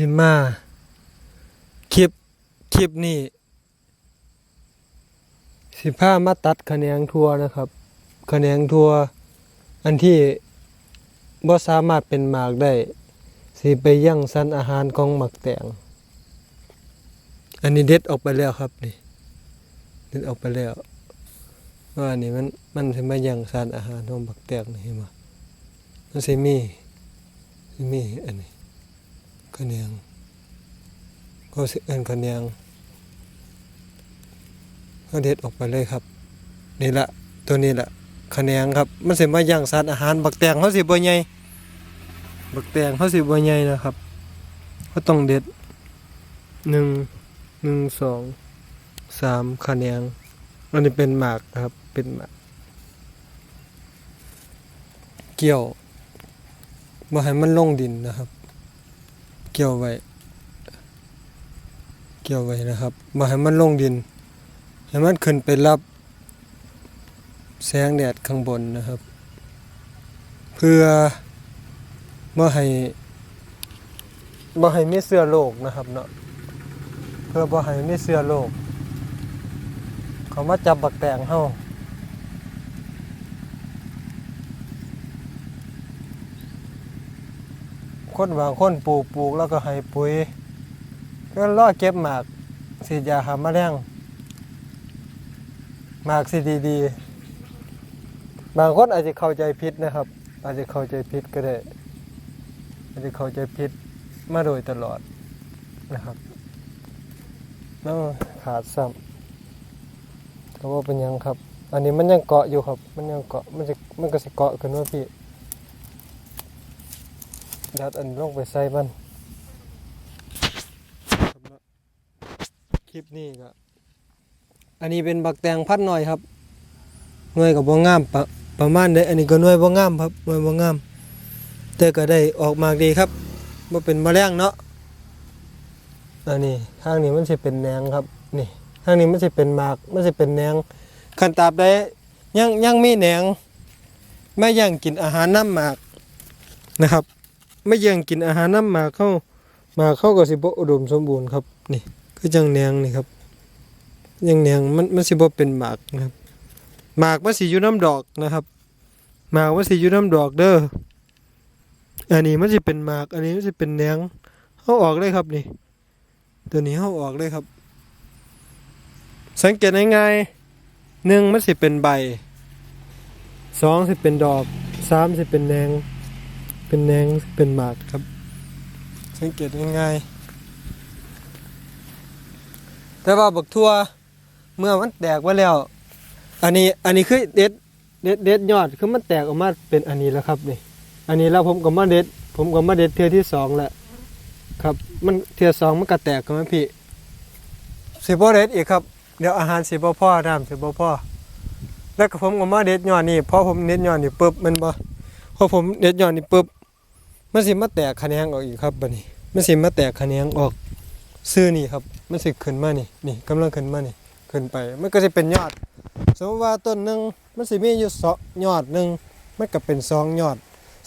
สิมาคลิปคลิปนี้สิพามาตัดคะแนงทัวนะครับคะแนงทัวอันที่บ่สามารถเป็นหมากได้ สิไปยั่งสันอาหารของหมักแตงอันนี้เด็ดออกไปแล้วครับนี่เด็ดออกไปแล้วว่าอันนี้มันมันสิมายั่งสันอาหารของหมักแตงนี่เห็นบ่มันสิมีสิมีอันนี้ คะแนงก็สิเอินคะแนงก็เด็ดออกไปเลยครับ นี่ละตัวนี้ละคะแนงครับ มันสิมาย่างสารอาหารบักแตงเขาสิบ่ใหญ่บักแตงเขาสิบ่ใหญ่นะครับเขาต้องเด็ดหนึ่งหนึ่งสองสามคะแนงอันนี้เป็นหมากนะครับเป็นหมากเกี่ยวบ่ให้มันลงดินนะครับ กี่ยวไว้ เกี่ยวไว้นะครับมาให้มันลงดิน ให้มันขึ้นไปรับแสงแดดข้างบนนะครับ เพื่อเมื่อให้บ่ให้มีเสื้อโลกนะครับเนาะเพื่อบ่ให้มีเสื้อโลก เขามาจับบักแตงเฮา คนบางคนปลูกปลูกแล้วก็ให้ปุ๋ยก็รอเก็บหมากสีดยาหาแมลงหมากสีดีๆบางคนอาจจะเข้าใจผิดนะครับ อาจจะเข้าใจผิดก็ได้ อาจจะเข้าใจผิดมาโดยตลอดนะครับแล้วขาดซ้ำก็ว่าเป็นยังครับ อันนี้มันยังเกาะอยู่ครับ มันยังเกาะมันจะมันก็สิเกาะขึ้นว่าพี่ ดัดอันลงไปใส่มันคลิปนี้ก็อันนี้เป็นบักแตงพัดหน่อยครับหน่วยกับบ่งามประประมาณได้อันนี้ก็หน่วยบ่งามครับหน่วยบ่งาม แต่ก็ได้ออกมากดีครับบ่เป็นมแมลงเนาะอันนี้ข้างนี้มันสิเป็นแหนงครับนี่ข้างนี้มันสิเป็นหมากมันสิเป็นแหนงคันตาบใดยังยังมีแหนงไม่ยังกินอาหารน้ำหมากนะครับ ไม่ยังกินอาหารน้ำหมากเข้าหมากเข้าก็สิบอุดมสมบูรณ์ครับนี่คือจังแนงนี่ครับยังแนงมันมันสิบเป็นหมากนะครับหมากมันสิอยู่น้ำดอกนะครับหมากมันสิอยู่น้ำดอกเด้ออันนี้มันสิเป็นหมาก อันนี้มันสิเป็นแนงเฮาออกเลยครับนี่ ตัวนี้เฮาออกเลยครับ สังเกตง่ายๆหนึ่งมันสิเป็นใบสองสิเป็นดอกสามสิเป็นแนง เป็นแนงเป็นหมากครับ สังเกตง่ายๆแต่ว่าบักทั่วเมื่อมันแตกไว้แล้ว อันนี้อันนี้คือเด็ดเด็ดเด็ดยอดคือมันแตกออกมาเป็นอันนี้แล้วครับนี่ อันนี้แล้วผมก็มาเด็ด ผมก็มาเด็ดเทือที่สองแหล้วครับ มันเทือสองมันก็แตกกันไหมพี่สิบ่เด็ดอีกครับเดี๋ยวอาหารสิบ่พอน้ำสิบ่พอแล้วก็ผมก็มาเด็ดยอดนี่พอผมเด็ดยอดนี่ปุ๊บมันบ่พอผมเด็ดยอดนี่ปุ๊บ มันสิมาแตกคะแนนออกอีกครับบัดนี้มันสิมาแตกคะแนนออกซื้อนี่ครับ มันสิขึ้นมานี่นี่กำลังขึ้นมานี่ขึ้นไป มันก็จะเป็นยอด สมมติว่าต้นหนึ่งมันสิมีอยู่สองยอดหนึ่งมันก็เป็นสองยอด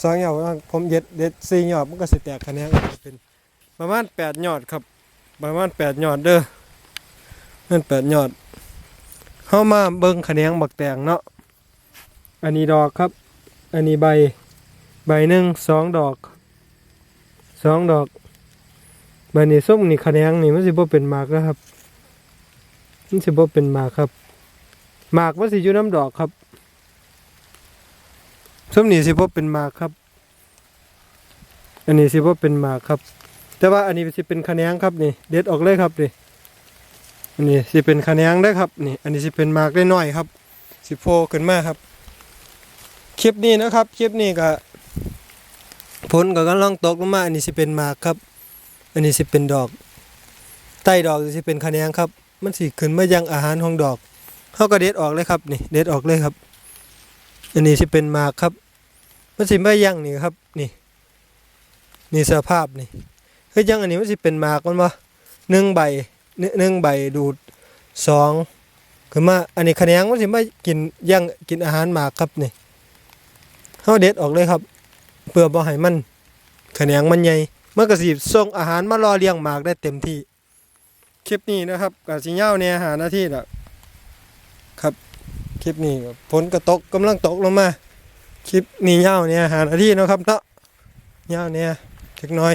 สองยอดผมเด็ดเด็ดสี่ยอดมันก็สิแตกคะแนนออกมาเป็นประมาณแปดยอดครับ ประมาณแปดยอดเด้อนั่นแปดยอดเข้ามาเบิ่งคะแนนบักแตงเนาะอันนี้ดอกครับ อันนี้ใบใบหนึ่งสองดอก สองดอกใบนี้ส้มนี่คะแนนนี่มันสิบ่เป็นหมากแล้วครับมันสิบ่เป็นหมากครับหมากมันสิอยู่น้ำดอกครับส้มนี่สิบ่เป็นหมากครับ อันนี้สิบ่เป็นหมากครับ แต่ว่าอันนี้สิเป็นคะแนนครับนี่เด็ดออกเลยครับนี่อันนี้สิเป็นคะแนนได้ครับนี่ อันนี้สิเป็นหมากได้น้อยครับ สิโผล่ขึ้นมาครับ คลิปนี้นะครับ คลิปนี้ก็ ผลก็กำลังตกลงมาอันนี้สิเป็นหมากครับ อันนี้สิเป็นดอก ใต้ดอกสิเป็นคะแนนครับ มันสิขึ้นมายังอาหารของดอกเขาก็เด็ดออกเลยครับนี่เด็ดออกเลยครับ อันนี้สิเป็นหมากครับ มันสิมายังนี่ครับนี่นี่สภาพนี่เฮ้ยยังอันนี้มันสิเป็นหมากมันบ่หนึ่งใบหนึ่งหนึ่งใบดูดสองขึ้นมาอันนี้คะแนนมันสิมากินยังกินอาหารหมากครับนี่เขาเด็ดออกเลยครับ เพื่อบ่ให้มันแขนงมันใหญ่มันก็สิส่งอาหารมารอเลี้ยงหมากได้เต็มที่ คลิปนี้นะครับก็สิยาวแหน่หานาที่ละครับคลิปนี้ก็ฝนก็ตกกำลังตกลงมา คลิปนี้ยาวเนี่ยหานาที่นะครับเนาะยาวเนี่ยเล็กน้อย